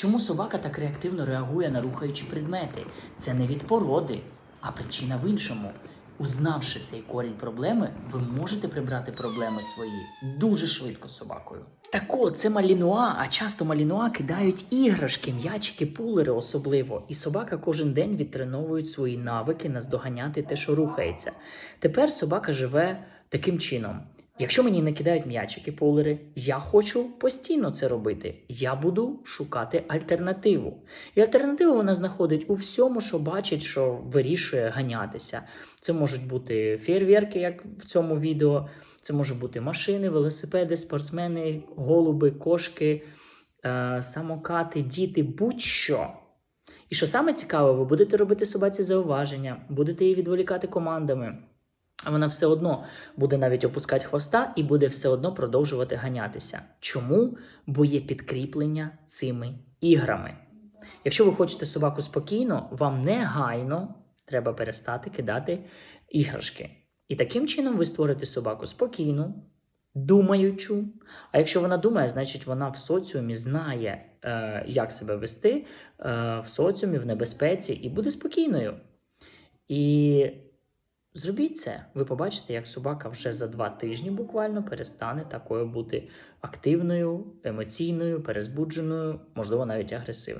Чому собака так реактивно реагує на рухаючі предмети? Це не від породи, а причина в іншому. Узнавши цей корінь проблеми, ви можете прибрати проблеми свої дуже швидко з собакою. Так от, це малінуа, а часто малінуа кидають іграшки, м'ячики, пулери особливо. І собака кожен день відтреновують свої навики наздоганяти те, що рухається. Тепер собака живе таким чином. Якщо мені не кидають м'ячики, пулери, я хочу постійно це робити. Я буду шукати альтернативу. І альтернативу вона знаходить у всьому, що бачить, що вирішує ганятися. Це можуть бути фейерверки, як в цьому відео. Це можуть бути машини, велосипеди, спортсмени, голуби, кошки, е, самокати, діти, будь-що. І що саме цікаве, ви будете робити собаці зауваження, будете її відволікати командами. Вона все одно буде навіть опускати хвоста і буде все одно продовжувати ганятися. Чому? Бо є підкріплення цими іграми. Якщо ви хочете собаку спокійно, вам негайно треба перестати кидати іграшки. І таким чином ви створите собаку спокійну, думаючу. А якщо вона думає, значить вона в соціумі знає, е, як себе вести е, в соціумі, в небезпеці, і буде спокійною. І Зробіть це. Ви побачите, як собака вже за два тижні буквально перестане такою бути активною, емоційною, перезбудженою, можливо, навіть агресивною.